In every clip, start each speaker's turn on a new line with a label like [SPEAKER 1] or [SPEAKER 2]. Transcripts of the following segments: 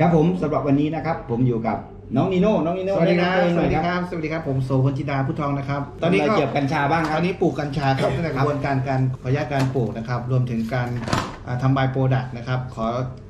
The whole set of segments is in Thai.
[SPEAKER 1] ครับผมสำหรับวันนี้นะครับ ผมอยู่กับน้องนิโน่น้องนิโน่
[SPEAKER 2] สวัสดีครับ
[SPEAKER 1] แนะนำตัวเอง
[SPEAKER 2] ส
[SPEAKER 1] หน่
[SPEAKER 2] วั
[SPEAKER 1] อ
[SPEAKER 2] ส
[SPEAKER 1] ย
[SPEAKER 2] ดี
[SPEAKER 1] ครับ
[SPEAKER 2] ครับ สวัสดีครับ ผมโสพลจินดาพุทธทองนะครับต
[SPEAKER 1] ต
[SPEAKER 2] อ
[SPEAKER 1] อน
[SPEAKER 2] น
[SPEAKER 1] นี้
[SPEAKER 2] นี้ก็
[SPEAKER 1] เกี่ยวกับกัญชาบ้างค
[SPEAKER 2] ต
[SPEAKER 1] รั
[SPEAKER 2] อบนนี้ปลูกกัญชาครับตั้งแต่
[SPEAKER 1] ค
[SPEAKER 2] ก
[SPEAKER 1] รับ
[SPEAKER 2] ระบวนการการขออนุญาตการปลูกนะครับ รวมถึงการอ่าทำใบโปรดักต์นะครับ ขอ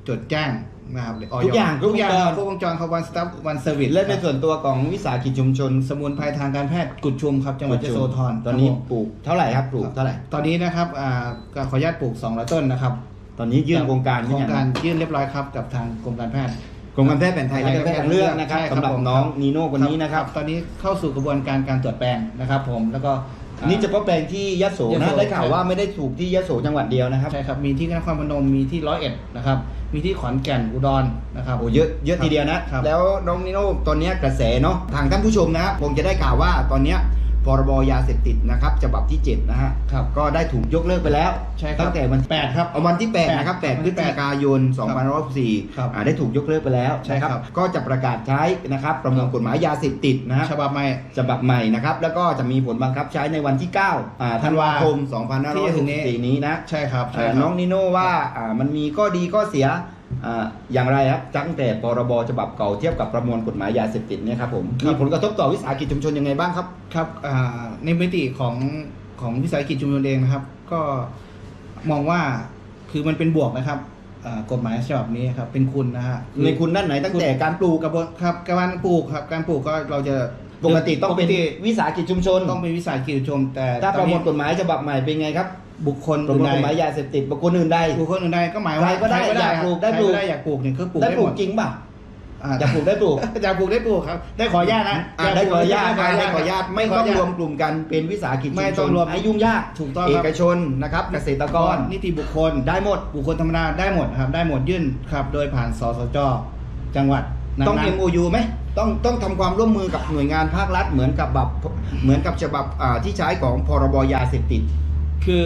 [SPEAKER 2] จดแจ้งนะครับ
[SPEAKER 1] ทุกอย่าง
[SPEAKER 2] ทุกอย่าง
[SPEAKER 1] ครบวงจร
[SPEAKER 2] ครบวงจรครับวันสต็อปวันเซอร์วิส
[SPEAKER 1] เริ่มในส่วนตัวของวิสาหกิจชุมชน
[SPEAKER 2] สมุนไพรทางการแพทย์กุดชุมครับจังหวัดยโสธร
[SPEAKER 1] ตอนนี้
[SPEAKER 2] ครับผม
[SPEAKER 1] ปลูกเท่าไหร่ครับปลูกเท่าไหร่
[SPEAKER 2] ตอนนี้นะครับอ่าก็ขออนุญาตปลูก200ต้นนะครับ
[SPEAKER 1] ตอนนี้ยื่นโครงการ
[SPEAKER 2] โครงการยื่นเรียบร้อยครับกับทางกรมการแพทย์
[SPEAKER 1] กรมการแพทย์แผนไทยและการแพทย์ทางเลือกนะครับ
[SPEAKER 2] ใช่ครับ
[SPEAKER 1] สำหรับ
[SPEAKER 2] ผม
[SPEAKER 1] น้องนีโน่คนนี้นะครับ
[SPEAKER 2] ตอนนี้เข้าสู่กระบวนการการตรวจแปลงนะครับ ผมแล้วก็อ่า
[SPEAKER 1] นี่เฉพาะแปลงที่ยโส
[SPEAKER 2] ย
[SPEAKER 1] นะ
[SPEAKER 2] โส
[SPEAKER 1] ได้ข่าวว่าไม่ได้ถูกที่ยโสจังหวัดเดียวนะครับ
[SPEAKER 2] ใช่ครับมีที่นครพนมมีที่ร้อยเอ็ดนะครับมีที่ขอนแก่นอุดรนะครับ
[SPEAKER 1] โอ้เยอะเยอะทีเดียวนะ
[SPEAKER 2] ครับ
[SPEAKER 1] แล้วน้องนิโน่ตอนเนี้ยกระแสเนาะทางท่านผู้ชมนะคงจะได้ข่าวว่าตอนเนี้ย พรบยาเสพติดนะครับฉบับที่7นะฮะ
[SPEAKER 2] ครับ
[SPEAKER 1] ก็ได้ถูกยกเลิกไปแล้ว
[SPEAKER 2] ใช่ครับ
[SPEAKER 1] ตั้งแต่วัน
[SPEAKER 2] แปดครับ
[SPEAKER 1] เอาวันที่8นะครับ
[SPEAKER 2] แปด
[SPEAKER 1] 8พฤศจิกายน
[SPEAKER 2] ครับ
[SPEAKER 1] 2564อ่าได้ถูกยกเลิกไปแล้ว
[SPEAKER 2] ใช่
[SPEAKER 1] นะครับก็จะประกาศใช้นะครับประมวลกฎหมายยาเสพติดนะฮะ
[SPEAKER 2] ฉบับใหม่
[SPEAKER 1] ฉบับใหม่นะครับแล้วก็จะมีผลบังคับใช้ในวันที่9อ่าธันวาคม
[SPEAKER 2] ที่จะถึงนี้
[SPEAKER 1] 2564นี้นะ
[SPEAKER 2] ใช่ครับใช่
[SPEAKER 1] อ่า
[SPEAKER 2] ครับ
[SPEAKER 1] น้องนิโน่ว่าอ่ามันมีข้อดีข้อเสียอ่าอย่างไรครับตั้งแต่พรบฉบับเก่าเทียบกับประมวลกฎหมายยาเสพติดเนี่ยครับผม
[SPEAKER 2] ครับ
[SPEAKER 1] มีผลกระทบต่อวิสาหกิจชุมชนยังไงบ้างครับ
[SPEAKER 2] ครับอ่าในมิติของของวิสาหกิจชุมชนเองนะครับ ก็มองว่าคือมันเป็นบวกนะครับอ่ากฎหมายฉบับนี้ครับเป็นคุณนะฮะอ
[SPEAKER 1] ในคุณด้านไหนตั้งแต่การปลูก
[SPEAKER 2] กระบวนครับการปลูกครับการปลูกก็เราจะ
[SPEAKER 1] ปกติต้องเป็น
[SPEAKER 2] ปก
[SPEAKER 1] วิสาหกิจชุมชน
[SPEAKER 2] ต้องเป็นวิสาหกิจชุมชนแต่
[SPEAKER 1] ถ้า
[SPEAKER 2] ต
[SPEAKER 1] ป
[SPEAKER 2] อน
[SPEAKER 1] ระม
[SPEAKER 2] นี้
[SPEAKER 1] วลกฎหมายฉบับใหม่เป็นไงครับ
[SPEAKER 2] บุคคล
[SPEAKER 1] ประมวลกฎห
[SPEAKER 2] อื่น
[SPEAKER 1] มาย
[SPEAKER 2] ใด
[SPEAKER 1] ยาเสพติดบุคคลอื่นใด
[SPEAKER 2] บุคคลอื่นใดก็หมายว่า
[SPEAKER 1] ใครก็ได้
[SPEAKER 2] ใคร
[SPEAKER 1] อยากปลูกได้
[SPEAKER 2] ใคร
[SPEAKER 1] ปลูก
[SPEAKER 2] ได้อยากปลูกเนี่ยคือปลูก
[SPEAKER 1] ได้
[SPEAKER 2] ได้
[SPEAKER 1] ป
[SPEAKER 2] ห
[SPEAKER 1] ลู
[SPEAKER 2] ม
[SPEAKER 1] ก
[SPEAKER 2] ด
[SPEAKER 1] จริงป่ะ
[SPEAKER 2] อ่า
[SPEAKER 1] อยากปลูกได้ปลูก
[SPEAKER 2] อยากปลูกได้ปลูกครับ ได้ขออนุญาตนะ
[SPEAKER 1] อ่าได้ขออนุญาต
[SPEAKER 2] ได้
[SPEAKER 1] ได้ขออนุญาตไม่ต้องรวมกลุ่มกันเป็นวิสาหกิจชุ
[SPEAKER 2] ไม่
[SPEAKER 1] มช
[SPEAKER 2] ต้อนงรวม
[SPEAKER 1] ให้ยุ่งยาก
[SPEAKER 2] ถูกต้อง
[SPEAKER 1] เอ
[SPEAKER 2] ครับ
[SPEAKER 1] กชนนะครับเกษตรกร
[SPEAKER 2] นิติบุคคล
[SPEAKER 1] ได้หมด
[SPEAKER 2] บุคคลธรรมดาได้หมดครับ ได้หมดยื่นครับ โดยผ่านสสจจังหวัดนั้นๆ
[SPEAKER 1] ต้อง MOU ไหมต้องต้องทำความร่วมมือกับหน่วยงานภาครัฐเหมือนกับแบบเหมือนกับฉบับอ่าที่ใช้ของพรบยาเสพติด
[SPEAKER 2] คือ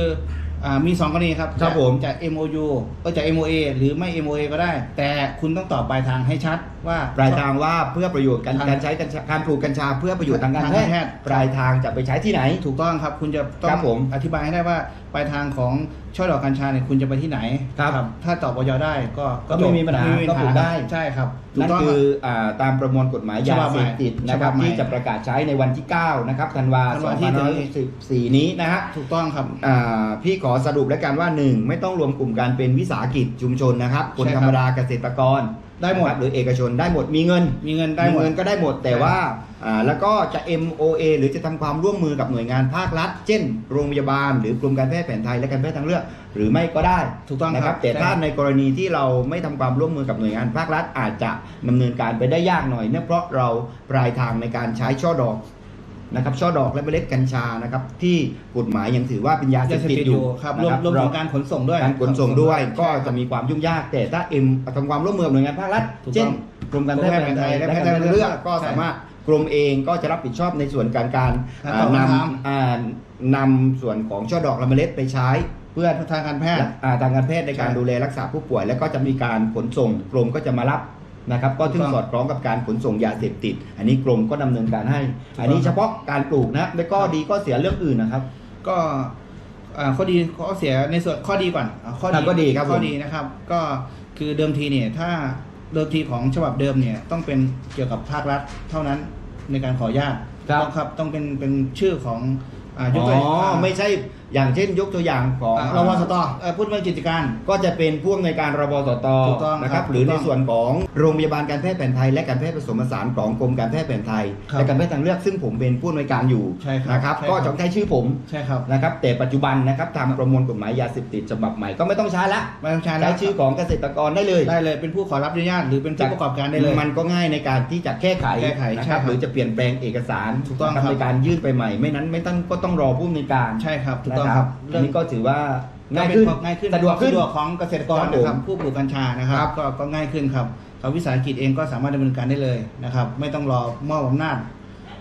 [SPEAKER 2] อ่ามีสองกรณีครับ
[SPEAKER 1] ครับ
[SPEAKER 2] จะ
[SPEAKER 1] ผม
[SPEAKER 2] จะ MOU ก็จะ MOA หรือไม่ MOA ก็ได้ แต่คุณต้องตอบปลายทางให้ชัดว่า
[SPEAKER 1] ปลายทางว่าเพื่อประโยชน์การ
[SPEAKER 2] ทาง
[SPEAKER 1] การใช้กัญชาการปลูกกัญชาเพื่อประโยชน์ทางการ
[SPEAKER 2] ทาง
[SPEAKER 1] แพ
[SPEAKER 2] การแพ
[SPEAKER 1] ท
[SPEAKER 2] ทย์
[SPEAKER 1] ย์ปลายทางจะไปใช้ที่ไหน
[SPEAKER 2] ถูกต้องครับ คุณจะต้อ
[SPEAKER 1] ครั
[SPEAKER 2] ง
[SPEAKER 1] บผม
[SPEAKER 2] อธิบายให้ได้ว่าปลายทางของช่อดอกกัญชาเนี่ยคุณจะไปที่ไหน
[SPEAKER 1] ครับ
[SPEAKER 2] ถ้าตอบปยได้ก็
[SPEAKER 1] ก็ไม่มีปัญหา
[SPEAKER 2] ไม่มี
[SPEAKER 1] ก็ปลูกได้
[SPEAKER 2] ใช่ครับถู
[SPEAKER 1] นั่
[SPEAKER 2] ก
[SPEAKER 1] น
[SPEAKER 2] ต้อง
[SPEAKER 1] คือ
[SPEAKER 2] รับ
[SPEAKER 1] อ่าตามประมวลกฎหมายยาเสพติดนะค
[SPEAKER 2] ฉบั
[SPEAKER 1] รับบ
[SPEAKER 2] ใหม่
[SPEAKER 1] ที่จะประกาศใช้ในวันที่ 9 นะครับธันวา
[SPEAKER 2] ธันวาที่จะถึง
[SPEAKER 1] 2564นี้นะฮะ
[SPEAKER 2] ถูกต้องครับ
[SPEAKER 1] อ่าพี่ขอสรุปแล้วกันว่า 1 ไม่ต้องรวมกลุ่มการเป็นวิสาหกิจชุมชนนะครับคน
[SPEAKER 2] ใช่
[SPEAKER 1] ธ
[SPEAKER 2] ค
[SPEAKER 1] ร
[SPEAKER 2] รับ
[SPEAKER 1] รมดาเกษตรกร
[SPEAKER 2] ได้หมด
[SPEAKER 1] นะครับหรือเอกชนได้หมดมีเงิน
[SPEAKER 2] มีเงินได้หมด
[SPEAKER 1] เงินก็ได้หมดแต่
[SPEAKER 2] ใช่
[SPEAKER 1] ว่าอ่าแล้วก็จะ MOA หรือจะทำความร่วมมือกับหน่วยงานภาครัฐ เช่น โรงพยาบาล หรือกรมการแพทย์แผนไทยและการแพทย์ทางเลือก หรือไม่ก็ได้
[SPEAKER 2] ถูกต้อง
[SPEAKER 1] นะค
[SPEAKER 2] ครั
[SPEAKER 1] รับบแต่
[SPEAKER 2] ใช่
[SPEAKER 1] ถ้าในกรณีที่เราไม่ทำความร่วมมือกับหน่วยงานภาครัฐ อาจจะดำเนินการไปได้ยากหน่อยเนื่องเพราะเราปลายทางในการใช้ช่อดอก นะครับช่อดอกและเมล็ดกัญชานะครับที่กฎหมายยังถือว่าเป็นยาเส
[SPEAKER 2] ยา
[SPEAKER 1] พ
[SPEAKER 2] เสพ
[SPEAKER 1] ติด
[SPEAKER 2] ติด
[SPEAKER 1] อ
[SPEAKER 2] อยู่ยู่ครับรวม
[SPEAKER 1] นะ
[SPEAKER 2] รวม
[SPEAKER 1] เรา
[SPEAKER 2] ถึงการขนส่งด้วย
[SPEAKER 1] การขนส่งด้วยก็
[SPEAKER 2] ใช่ครับ
[SPEAKER 1] จะมีความยุ่งยาก แต่ถ้าเอ็มทำความร่วมมือกับหน่วยงานภาครัฐ
[SPEAKER 2] ถูกต้อง
[SPEAKER 1] เช่นกรมการแพทย์แผนไทยและแพทย์ทางเลือกก็
[SPEAKER 2] ใช่
[SPEAKER 1] สามารถกรมเองก็จะรับผิดชอบในส่วนการการ
[SPEAKER 2] ครับ
[SPEAKER 1] อ่า
[SPEAKER 2] ต้อง
[SPEAKER 1] น
[SPEAKER 2] ทำ
[SPEAKER 1] อ่านำส่วนของช่อดอกและเมล็ดไปใช้เพื่อ
[SPEAKER 2] ทางการแพทย์
[SPEAKER 1] อ่าทางการแพทย์ในการ
[SPEAKER 2] ใช่
[SPEAKER 1] ดูแลรักษาผู้ป่วย แล้วก็จะมีการขนส่งกรมก็จะมารับ นะครับก็ถึง
[SPEAKER 2] ถูกต้อง
[SPEAKER 1] สอดคล้องกับการขนส่งยาเสพติด อันนี้กรมก็ดำเนินการให้
[SPEAKER 2] ถูกต้อง
[SPEAKER 1] อันนี้เฉพาะการปลูกนะแล้วก็ดีก็เสียเรื่องอื่นนะครับ
[SPEAKER 2] ก็อ่าข้อดีข้อเสียในส่วนข้อดีก่อนอ่าข้อ
[SPEAKER 1] ครับข้อดีครับผม
[SPEAKER 2] ข้อดีนะครับ ก็คือเดิมทีเนี่ยถ้าเดิมทีของฉบับเดิมเนี่ยต้องเป็นเกี่ยวกับภาครัฐเท่านั้นในการขออนุญาต
[SPEAKER 1] ครับ
[SPEAKER 2] ต้องครับต้องเป็นเป็นชื่อของอ่าย
[SPEAKER 1] อ๋
[SPEAKER 2] กตัวอย่าง
[SPEAKER 1] อไม่ใช่ อย่างเช่นยกตัวอย่างของ
[SPEAKER 2] อ่ารวสตเอ่อพูดเรื่องกิจการ
[SPEAKER 1] ก็จะเป็นผู้อำนวยการรบสต
[SPEAKER 2] ถูกต้อง
[SPEAKER 1] นะค
[SPEAKER 2] ครั
[SPEAKER 1] รับบหรือ
[SPEAKER 2] ถูก
[SPEAKER 1] ใน
[SPEAKER 2] ต้อง
[SPEAKER 1] ส่วนของโรงพยาบาลการแพทย์แผนไทย และการแพทย์ผสมผสานของกรมการแพทย์แผนไทย
[SPEAKER 2] ครับ
[SPEAKER 1] และการแพทย์ทางเลือกซึ่งผมเป็นผู้อำนวยการอยู่
[SPEAKER 2] ใช่ครับ
[SPEAKER 1] นะครับ
[SPEAKER 2] ใช่ครับ
[SPEAKER 1] ก็จะใช้ชื่อผม
[SPEAKER 2] ใช่ครับ
[SPEAKER 1] นะครับแต่ปัจจุบันนะครับทางประมวลกฎหมายยาเสพติดฉบับใหม่ก็ไม่ต้องใช้ละ
[SPEAKER 2] ไม่ต้องใช้
[SPEAKER 1] ใช้
[SPEAKER 2] แล้ว
[SPEAKER 1] ชื่อของเกษตรกรได้เลย
[SPEAKER 2] ได้เลยเป็นผู้ขอรับอนุญาตหรือเป็นผู้ประกอบการได้เลย
[SPEAKER 1] มันก็ง่ายในการที่จะแก้ไข
[SPEAKER 2] แก้ไข
[SPEAKER 1] นะ
[SPEAKER 2] ใช่
[SPEAKER 1] ครับ
[SPEAKER 2] ครับ
[SPEAKER 1] หรือจะเปลี่ยนแปลงเอกสาร
[SPEAKER 2] ถูกต้อง
[SPEAKER 1] นะครับ
[SPEAKER 2] ครับ
[SPEAKER 1] ในการยื่นไปใหม่ ไม่นั้นไม่ต้องก็ต้องรอผู้อำนวยการ
[SPEAKER 2] ใช่ครับถูก
[SPEAKER 1] นะ
[SPEAKER 2] ต้อง
[SPEAKER 1] ค
[SPEAKER 2] ค
[SPEAKER 1] รั
[SPEAKER 2] รั
[SPEAKER 1] บบอันนี้ก็ถือว่า
[SPEAKER 2] ง่า
[SPEAKER 1] ง่ายย
[SPEAKER 2] ขึ้
[SPEAKER 1] ขึ้
[SPEAKER 2] น
[SPEAKER 1] น
[SPEAKER 2] ง่ายขึ้น
[SPEAKER 1] สะดวกขึ้น
[SPEAKER 2] สะดวกของเกษตรกร
[SPEAKER 1] ครับผม
[SPEAKER 2] นะครับผู้ปลูกกัญชานะครับ
[SPEAKER 1] ครับ
[SPEAKER 2] ก็ก็ง่ายขึ้นครับเขาวิสาหกิจเองก็สามารถดำเนินการได้เลยนะครับ ไม่ต้องรอมอบอำนาจ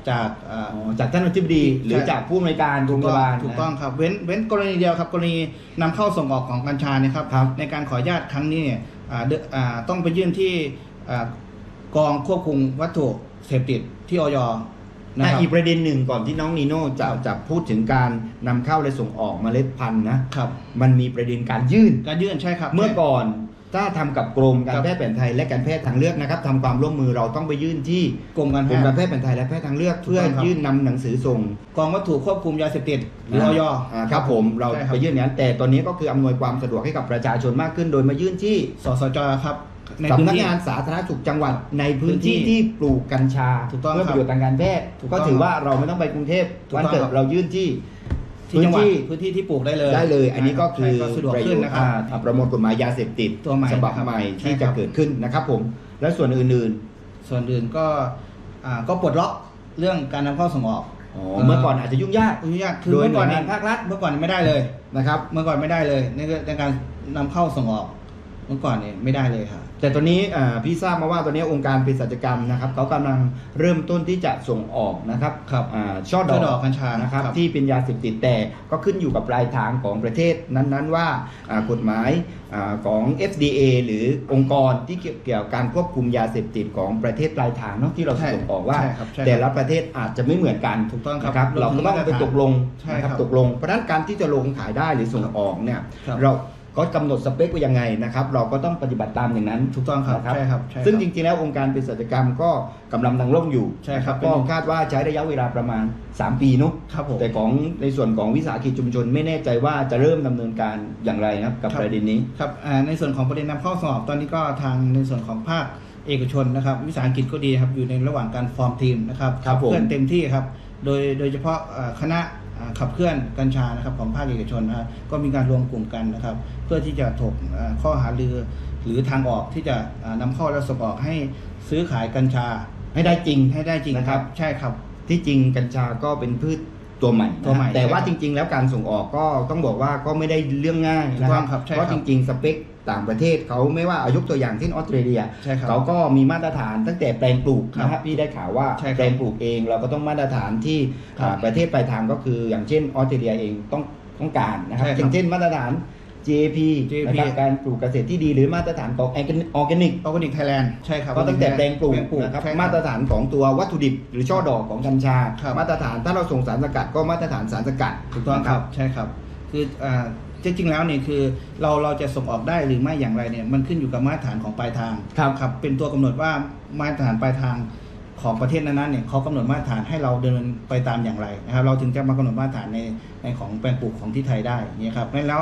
[SPEAKER 2] จากเอ่อ
[SPEAKER 1] อ๋อจากท่านอธิบดีหรือ
[SPEAKER 2] ใช่
[SPEAKER 1] จากผู้อำนวยการโรงพยาบาล
[SPEAKER 2] ถูกต้อง
[SPEAKER 1] นะ
[SPEAKER 2] ครับเว้นเว้นกรณีเดียวครับ กรณีนำเข้าส่งออกของกัญชาเนี่ยครับ
[SPEAKER 1] ครับ
[SPEAKER 2] ในการขออนุญาตครั้งนี้เนี่ยอ่าเดอ่าต้องไปยื่นที่อ่ากองควบคุมวัตถุเสพติดที่ออย นะ
[SPEAKER 1] อะ
[SPEAKER 2] ครับ
[SPEAKER 1] อีกประเด็นหนึ่งก่อนที่น้องนีโน่จะจะพูดถึงการนำเข้าและส่งออกเมล็ดพันธุ์นะ
[SPEAKER 2] ครับ
[SPEAKER 1] มันมีประเด็นการยื่น
[SPEAKER 2] การยื่นใช่ครับ
[SPEAKER 1] เมื่อก่อนถ้าทำกับกรมการ
[SPEAKER 2] ครับ
[SPEAKER 1] แพทย์แผนไทยและการแพทย์ทางเลือกนะครับทำความร่วมมือเราต้องไปยื่นที่
[SPEAKER 2] กรมการ
[SPEAKER 1] ก
[SPEAKER 2] แพ
[SPEAKER 1] รมการ
[SPEAKER 2] ทย์
[SPEAKER 1] แพทย์แผนไทยและแพทย์ทางเลือก
[SPEAKER 2] ถูก
[SPEAKER 1] เพื่อ
[SPEAKER 2] ต้องครับ
[SPEAKER 1] ยื่นนำหนังสือส่ง
[SPEAKER 2] กองวัตถุควบคุมยาเสพติดหรือออยา
[SPEAKER 1] ครับผมเรา
[SPEAKER 2] ใช่คบ
[SPEAKER 1] ไปยื่นอย่างนั้นแต่ตอนนี้ก็คืออำนวยความสะดวกให้กับประชาชนมากขึ้น โดยมายื่นที่
[SPEAKER 2] สสจครับ ใน
[SPEAKER 1] สำ
[SPEAKER 2] พื้น
[SPEAKER 1] นัก
[SPEAKER 2] ที่
[SPEAKER 1] งานสาธารณสุขจังหวัดในพื้น
[SPEAKER 2] พื้นที่
[SPEAKER 1] ที่ ที่ปลูกกัญชา
[SPEAKER 2] ถูกต้อง
[SPEAKER 1] เพื่อ
[SPEAKER 2] ค
[SPEAKER 1] ป
[SPEAKER 2] รับ
[SPEAKER 1] ระโยชน์ทางการแพทย์
[SPEAKER 2] ถูกต้อง
[SPEAKER 1] ก็ถือว่าเราไม่ต้องไปกรุงเทพ
[SPEAKER 2] ถูก
[SPEAKER 1] วัน
[SPEAKER 2] ต้อง
[SPEAKER 1] เกิด
[SPEAKER 2] ครับ
[SPEAKER 1] เรายื่นที่
[SPEAKER 2] ที่จังหวัด
[SPEAKER 1] พื้
[SPEAKER 2] พื้นที่ที่ปลูกได้เลย
[SPEAKER 1] ได้เลย อันนี้ก็คือ
[SPEAKER 2] ใช่ก็สะดวก
[SPEAKER 1] ประโย
[SPEAKER 2] ขึ้น
[SPEAKER 1] ชน์
[SPEAKER 2] นะครับ
[SPEAKER 1] อ่าประมวลกฎหมายยาเสพติด
[SPEAKER 2] ตัวใหม่
[SPEAKER 1] ฉบับ
[SPEAKER 2] ครับ
[SPEAKER 1] ใหม่
[SPEAKER 2] ใช่
[SPEAKER 1] ที่
[SPEAKER 2] ครั
[SPEAKER 1] จะ
[SPEAKER 2] บ
[SPEAKER 1] เกิดขึ้นนะครับผมและส่วนอื่น
[SPEAKER 2] ส่วนอื่นก็อ่าก็ปลดล็อกเรื่องการนำเข้าส่งออก
[SPEAKER 1] ๆอ๋อเมื่อก่อนอาจจะยุ่งยาก
[SPEAKER 2] อนุญาตคือ
[SPEAKER 1] โดย
[SPEAKER 2] เมื่อก่อน
[SPEAKER 1] หน่วย
[SPEAKER 2] เนี่
[SPEAKER 1] งายน ภาครัฐ
[SPEAKER 2] เมื่อก่อนไม่ได้เลย
[SPEAKER 1] นะครับ
[SPEAKER 2] เมื่อก่อนไม่ได้เลยในในการนำเข้าส่งออก เมื่อก่อนเนี่ยไม่ได้เลยครับ
[SPEAKER 1] แต่ตอนนี้อ่าพี่ทราบมาว่าตอนนี้องค์การเภสัชกรรมนะครับเขากำลังเริ่มต้นที่จะส่งออกนะครับ
[SPEAKER 2] ครับ
[SPEAKER 1] อ่าช่อด
[SPEAKER 2] ช่
[SPEAKER 1] อ
[SPEAKER 2] อดอกกกัญชา
[SPEAKER 1] นะครับ
[SPEAKER 2] ครับ
[SPEAKER 1] ที่เป็นยาเสพติดแต่ก็ขึ้นอยู่กับปลายทางของประเทศนั้นๆ ว่าอ่ากฎหมายอาของ FDA หรือองค์กรที่เกี่ยวเกี่ยวกับการควบคุมยาเสพติดของประเทศปลายทางเนาะที่เรา
[SPEAKER 2] ใช่
[SPEAKER 1] ส่งออกว่า
[SPEAKER 2] ใช่ครับใช่ครับ
[SPEAKER 1] แต่ละประเทศอาจจะไม่เหมือนกัน
[SPEAKER 2] ถูกต้องครับ
[SPEAKER 1] นะเราก็ต้องไปตกลง
[SPEAKER 2] ใช่
[SPEAKER 1] นะค
[SPEAKER 2] ครั
[SPEAKER 1] รับบตกลงเพราะฉะนั้นการที่จะลงขายได้หรือส่งออกเนี่ย
[SPEAKER 2] ครับ
[SPEAKER 1] เรา ก็กำหนดสเปคไว้ยังไงนะครับ เราก็ต้องปฏิบัติตามอย่างนั้น
[SPEAKER 2] ถูกต้องครับ
[SPEAKER 1] นะ
[SPEAKER 2] ใช่ครับใช่ครับ
[SPEAKER 1] ซึ่งจริงๆแล้วองค์การเภสัชกรรมก็กำลังดังร่มอยู่
[SPEAKER 2] ใช่ครับ
[SPEAKER 1] นะก็คาดว่าใช้ระยะเวลาประมาณ 3 ปีเนุ๊
[SPEAKER 2] ครับผม
[SPEAKER 1] แต่ของในส่วนของวิสาหกิจชุมชนไม่แน่ใจว่าจะเริ่มดำเนินการอย่างไรนะครับกับ
[SPEAKER 2] ครับ
[SPEAKER 1] ประเด็นนี้
[SPEAKER 2] ครับอ่าในส่วนของประเด็นนำเข้าส่งออกตอนนี้ก็ทางในส่วนของภาคเอกชนนะครับ วิสาหกิจก็ดีครับอยู่ในระหว่างการฟอร์มทีมนะครับ
[SPEAKER 1] ครับผม
[SPEAKER 2] เคลื่อนเต็มที่ครับโดยโดยเฉพาะอ่าคณะอ่า ขับเคลื่อนกัญชานะครับของภาคเอกชนนะครับก็มีการรวมกลุ่มกันนะครับ เพื่อที่จะถกอ่าข้อหารือหรือทางออกที่จะอ่านำเข้าและส่งออกให้ซื้อขายกัญชา
[SPEAKER 1] ให้ได้จริง
[SPEAKER 2] ให้ได้จริง
[SPEAKER 1] นะครับ
[SPEAKER 2] ใช่ครับ
[SPEAKER 1] ที่จริงกัญชาก็เป็นพืชตัวใหม่นะ
[SPEAKER 2] ตัวใหม่
[SPEAKER 1] แต่ว่า
[SPEAKER 2] ใช่
[SPEAKER 1] จ
[SPEAKER 2] ครับ
[SPEAKER 1] ริง ๆ แล้วการส่งออกก็ต้องบอกว่าก็ไม่ได้เรื่องง่าย
[SPEAKER 2] ถูก
[SPEAKER 1] นะ
[SPEAKER 2] ต้
[SPEAKER 1] ค
[SPEAKER 2] อ
[SPEAKER 1] รั
[SPEAKER 2] ง
[SPEAKER 1] บ
[SPEAKER 2] ครับใช่
[SPEAKER 1] เพราะ
[SPEAKER 2] ครั
[SPEAKER 1] จ
[SPEAKER 2] บ
[SPEAKER 1] ริง ๆ สเปค ต่างประเทศเขาไม่ว่าเอายกตัวอย่างเช่นออสเตรเลีย
[SPEAKER 2] ใช่ครับ
[SPEAKER 1] เขาก็มีมาตรฐานตั้งแต่แปลงปลูก
[SPEAKER 2] ครับ
[SPEAKER 1] นะครับพี่ได้ข่าวว่า
[SPEAKER 2] ใช่ครับ
[SPEAKER 1] แปลงปลูกเองเราก็ต้องมาตรฐานที่
[SPEAKER 2] ครับ
[SPEAKER 1] อ่าประเทศปลายทางก็คือ อย่างเช่นออสเตรเลียเองต้องต้องการนะครับ
[SPEAKER 2] ใช่ครับ
[SPEAKER 1] อย่างเช่นมาตรฐาน GAP
[SPEAKER 2] GAP
[SPEAKER 1] นะครับการปลูกเกษตรที่ดีหรือมาตรฐานของออร์แกนิก
[SPEAKER 2] ออร์แกนิกไทยแลนด์ใช่ครับ
[SPEAKER 1] ก็ตั้งแต่แปลงปลูก
[SPEAKER 2] แปลง
[SPEAKER 1] นะครับ
[SPEAKER 2] ใช่
[SPEAKER 1] มาตรฐานของตัววัตถุดิบหรือช่อดอกของกัญชา
[SPEAKER 2] ครับ
[SPEAKER 1] มาตรฐานถ้าเราส่งสารสกัดก็มาตรฐานสารสกัด
[SPEAKER 2] ถูกต้อง
[SPEAKER 1] นะครับ
[SPEAKER 2] ใช่ครับ คืออ่า จริงๆแล้วเนี่ยคือเราเราจะส่งออกได้หรือไม่อย่างไรเนี่ยมันขึ้นอยู่กับมาตรฐานของปลายทาง
[SPEAKER 1] ครับ
[SPEAKER 2] ครับเป็นตัวกำหนดว่ามาตรฐานปลายทางของประเทศนั้นๆเนี่ยเขากำหนดมาตรฐานให้เราเดินไปตามอย่างไรนะครับ เราถึงจะมากำหนดมาตรฐานในในของแปลงปลูกของที่ไทยได้เนี่ยครับแล้ว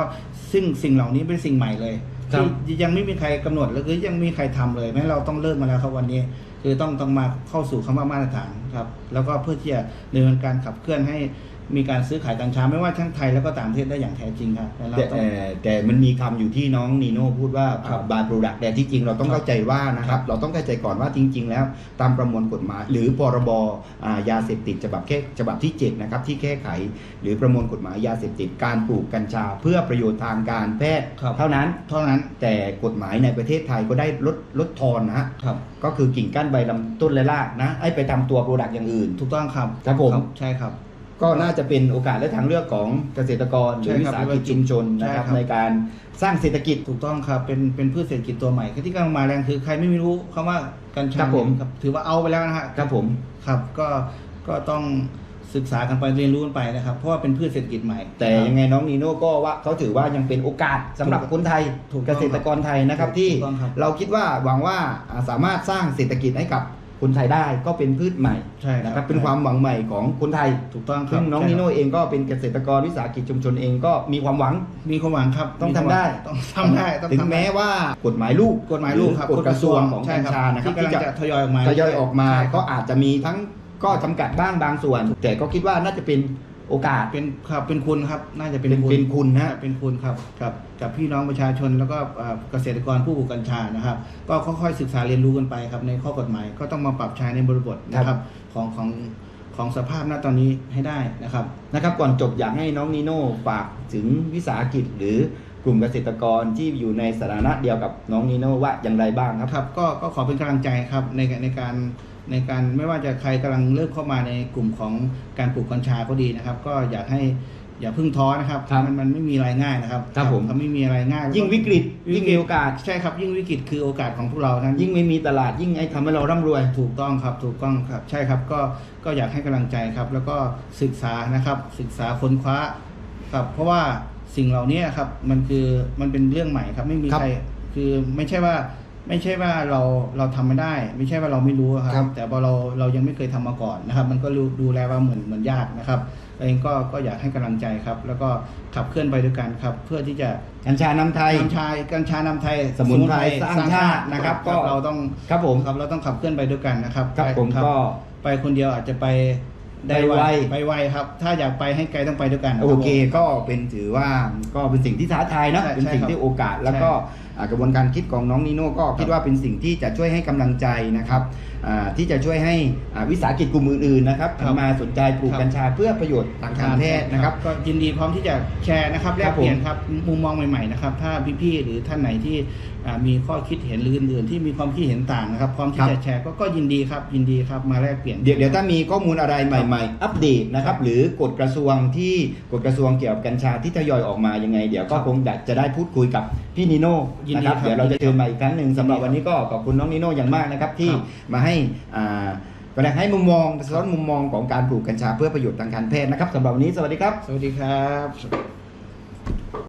[SPEAKER 2] ซึ่งสิ่งเหล่านี้เป็นสิ่งใหม่เลย
[SPEAKER 1] ครับ
[SPEAKER 2] ที่ยังไม่มีใครกำหนดหรือยังไม่มีใครทำเลยแม้เราต้องเริ่มมาแล้วครับวันนี้ คือต้องต้องมาเข้าสู่คำว่ามาตรฐานครับแล้วก็เพื่อที่จะดำเนินการขับเคลื่อนให้ มีการซื้อขายกัญชาไม่ว่าทั้งไทยแล้วก็ต่างประเทศได้อย่างแท้จริงครับและเรา
[SPEAKER 1] แต่
[SPEAKER 2] ต้อง
[SPEAKER 1] แต่แต่มันมีคำอยู่ที่น้องนีโน่พูดว่า
[SPEAKER 2] ครับ
[SPEAKER 1] บายโปรดักต์แต่ที่จริงเราต้อง
[SPEAKER 2] ครับ
[SPEAKER 1] เข้าใจว่านะครับ เราต้องเข้าใจก่อนว่าจริง ๆ แล้ว ตามประมวลกฎหมาย หรือพรบอ่ายาเสพติดฉบับแค่ฉบับที่7นะครับที่แก้ไข หรือประมวลกฎหมายยาเสพติดการปลูกกัญชา เพื่อประโยชน์ทางการแพทย์
[SPEAKER 2] ครับ
[SPEAKER 1] เท่านั้น
[SPEAKER 2] เท่านั้น
[SPEAKER 1] แต่กฎหมายในประเทศไทยก็ได้ลดลดทอนนะฮะ
[SPEAKER 2] ครับ
[SPEAKER 1] ก็คือกิ่งก้านใบลำต้นและรากนะไอ้ไปทำตัวโปรดักต์อย่างอื่น
[SPEAKER 2] ถูกต้องครับ
[SPEAKER 1] ครับผม
[SPEAKER 2] ใช่ครับ
[SPEAKER 1] ก็น่าจะเป็นโอกาสและทางเลือกของเกษตรกรหรือ
[SPEAKER 2] ใช่
[SPEAKER 1] วิ
[SPEAKER 2] ครับ
[SPEAKER 1] สาหกิจชุมชนนะครับ
[SPEAKER 2] ใช่ครับ
[SPEAKER 1] ในการสร้างเศรษฐกิจ
[SPEAKER 2] ถูกต้องครับเป็นเป็นพืชเศรษฐกิจตัวใหม่ที่กำลังมาแรงคือใครไม่รู้คำว่ากัญชา
[SPEAKER 1] ครับผม
[SPEAKER 2] เนี่ยถือว่าเอาไปแล้วนะฮะ
[SPEAKER 1] ครับผม
[SPEAKER 2] ครับก็ก็ต้องศึกษากันไปเรียนรู้กันไปนะครับ เพราะว่าเป็นพืชเศรษฐกิจใหม่
[SPEAKER 1] แต่ยังไงน้องนีโน่ก็ว่าเขาถือว่ายังเป็นโอกาสสำหรับคนไทย
[SPEAKER 2] ถูกต้อง
[SPEAKER 1] เกษตรกรไทยนะครับ
[SPEAKER 2] ถูก
[SPEAKER 1] ที่
[SPEAKER 2] ต้องครับ
[SPEAKER 1] เราคิดว่าหวังว่าอ่าสามารถสร้างเศรษฐกิจให้กับ คนไทยได้ก็เป็นพืชใหม่
[SPEAKER 2] ใช่ครับ
[SPEAKER 1] นะครับเป็นความหวังใหม่ของคนไทย
[SPEAKER 2] ถูกต้องครับ
[SPEAKER 1] ซึ่งน้อง
[SPEAKER 2] ใช่
[SPEAKER 1] นี
[SPEAKER 2] ครับ
[SPEAKER 1] โน่เองก็เป็นเกษตรกรวิสาหกิจชุมชนเองก็มีความหวัง
[SPEAKER 2] มีความหวังครับ
[SPEAKER 1] ต้อง
[SPEAKER 2] มี
[SPEAKER 1] ทำ
[SPEAKER 2] ความหวั
[SPEAKER 1] ได้
[SPEAKER 2] ต้องทำได้ต้อง
[SPEAKER 1] ถึง
[SPEAKER 2] ทำได้
[SPEAKER 1] แม้ว่ากฎหมายลูก
[SPEAKER 2] กฎหมายลูกครับ
[SPEAKER 1] หอกฎกระทรวงของ
[SPEAKER 2] ใช่
[SPEAKER 1] กัญชานะครับ
[SPEAKER 2] ที่กำลัง
[SPEAKER 1] ที่
[SPEAKER 2] จะทยอยออกมา
[SPEAKER 1] ทยอยออกมา
[SPEAKER 2] ใช่ครับ
[SPEAKER 1] ก็อาจจะมีทั้งก็จำกัดบ้างบางส่วน แต่ก็คิดว่าน่าจะเป็น โอกาส
[SPEAKER 2] เป็นครับเป็นคุณครับ น่าจะเป็น
[SPEAKER 1] เป็น
[SPEAKER 2] คุณ
[SPEAKER 1] เป็นคุณนะ
[SPEAKER 2] เป็นคุณครับกับกับพี่น้องประชาชนแล้วก็เอ่อเกษตรกรผู้ปลูกกัญชานะครับ ก็ค่อยๆศึกษาเรียนรู้กันไปครับในข้อกฎหมาย ก็ต้องมาปรับใช้ในบริบทนะค
[SPEAKER 1] ครั
[SPEAKER 2] รับ บของของของสภาพณตอนนี้ให้ได้นะครับ
[SPEAKER 1] นะครับก่อนจบอยากให้น้องนีโน่ฝากถึงวิสาหกิจหรือกลุ่มเกษตรกรที่อยู่ในสถานะเดียวกับน้องนีโน่ว่าอย่างไรบ้างครับ
[SPEAKER 2] ครับก็ก็ขอเป็นกำลังใจครับในในการ ในการไม่ว่าจะใครกำลังเริ่มเข้ามาในกลุ่มของการปลูกกัญชาก็ดีนะครับ ก็อยากให้อย่าเพึ่งท้อนะครับ
[SPEAKER 1] ครับ
[SPEAKER 2] มันมันไม่มีอะไรง่ายนะครับ
[SPEAKER 1] ครับผม
[SPEAKER 2] ไม่มีอะไรง่าย
[SPEAKER 1] ยิ่งวิกฤตยิ่งมีโอกาส
[SPEAKER 2] ใช่ครับ ยิ่งวิกฤตคือโอกาสของพวกเรานั้น
[SPEAKER 1] ยิ่งไม่มีตลาดยิ่งไอ้ทำให้เราร่ำรวย
[SPEAKER 2] ถูกต้องครับ ถูกต้องครับ ใช่ครับก็ก็อยากให้กำลังใจครับ แล้วก็ศึกษานะครับ ศึกษาค้นคว้าครับ เพราะว่าสิ่งเหล่านี้ครับมันคือมันเป็นเรื่องใหม่ครับ ไม่มี
[SPEAKER 1] ครับ
[SPEAKER 2] ใครคคือไม่ใช่ว่า ไม่ใช่ว่าเราเราทำไม่ได้ ไม่ใช่ว่าเราไม่รู้ค
[SPEAKER 1] ครั
[SPEAKER 2] รับ บ แต่พอเราเรายังไม่เคยทำมาก่อนนะครับ มันก็รู้ดูแลว่าเหมือนเหมือนยากนะครับเองก็ก็อยากให้กำลังใจครับ แล้วก็ขับเคลื่อนไปด้วยกันครับ เพื่อที่จะ
[SPEAKER 1] กัญชานำไทย
[SPEAKER 2] กัญชากัญชานำไทย
[SPEAKER 1] สมุนไพรสร้างชาตินะครับ ก็
[SPEAKER 2] เราต้อง
[SPEAKER 1] ครับผม
[SPEAKER 2] ครับเราต้องขับเคลื่อนไปด้วยกันนะครับ
[SPEAKER 1] ครับ
[SPEAKER 2] ไป
[SPEAKER 1] ผมก็
[SPEAKER 2] ไปคนเดียวอาจจะไปได้
[SPEAKER 1] ไปไว
[SPEAKER 2] ไปไวครับ ถ้าอยากไปให้ไกลต้องไปด้วยกัน
[SPEAKER 1] โอเค
[SPEAKER 2] รับผม
[SPEAKER 1] ก็เป็นถือว่าก็เป็นสิ่งที่ท้าทายเนอะ
[SPEAKER 2] ใช่
[SPEAKER 1] เป็นสิ่ง
[SPEAKER 2] ใช่ครับ
[SPEAKER 1] ที่โอกาสแล้วก็อ่า กระบวนการคิดของน้องนิโน่ก็คิดว่าเป็นสิ่งที่จะช่วยให้กำลังใจนะครับอ่าที่จะช่วยให้อ่าวิสาหกิจกลุ่มอื่นๆนะครับ
[SPEAKER 2] ครับ
[SPEAKER 1] มาสนใจปลูก
[SPEAKER 2] ครับ
[SPEAKER 1] กัญชาเพื่อประโยชน์ทางการแพทย์นะครับ
[SPEAKER 2] ก็ยินดีพร้อมที่จะแชร์นะครับแล
[SPEAKER 1] ครั
[SPEAKER 2] ก
[SPEAKER 1] บ
[SPEAKER 2] เปลี่ยนครับมุมมองใหม่ๆนะครับถ้าพี่ๆหรือท่านไหนที่อ่ามีข้อคิดเห็นหรืออื่นๆที่มีความคิดเห็นต่างนะครับพร้อมที่
[SPEAKER 1] ครับ
[SPEAKER 2] จะแชร์ก็ก็ยินดีครับยินดีครับมาแลกเปลี่ยน
[SPEAKER 1] เดี๋ยวเดี๋ยวถ้ามีข้อมูลอะไรใหม่ ๆ อัปเดตนะครับหรือกฎกระทรวงที่กฎกระทรวงเกี่ยวกับกัญชาที่ทยอยออกมายังไง เดี๋ยวก็
[SPEAKER 2] ครับ
[SPEAKER 1] คงจะได้พูดคุยกับพี่นิโน่
[SPEAKER 2] ยินดี
[SPEAKER 1] นะครับ
[SPEAKER 2] ครับ
[SPEAKER 1] เดี๋ยวเราจะเชิญมาอีกครั้งหนึ่งสำหรับ
[SPEAKER 2] ยินดี
[SPEAKER 1] วันนี้ก็ขอบคุณน้องนิโน่อย่างมากนะครับ ที่
[SPEAKER 2] ครับ
[SPEAKER 1] มาให้อ่าแสดงให้มุมมองสะท้อนมุมมองของการปลูกกัญชาเพื่อประโยชน์ทางการแพทย์นะครับสำหรับวันนี้สวัสดีครับ
[SPEAKER 2] สวัสดีครับ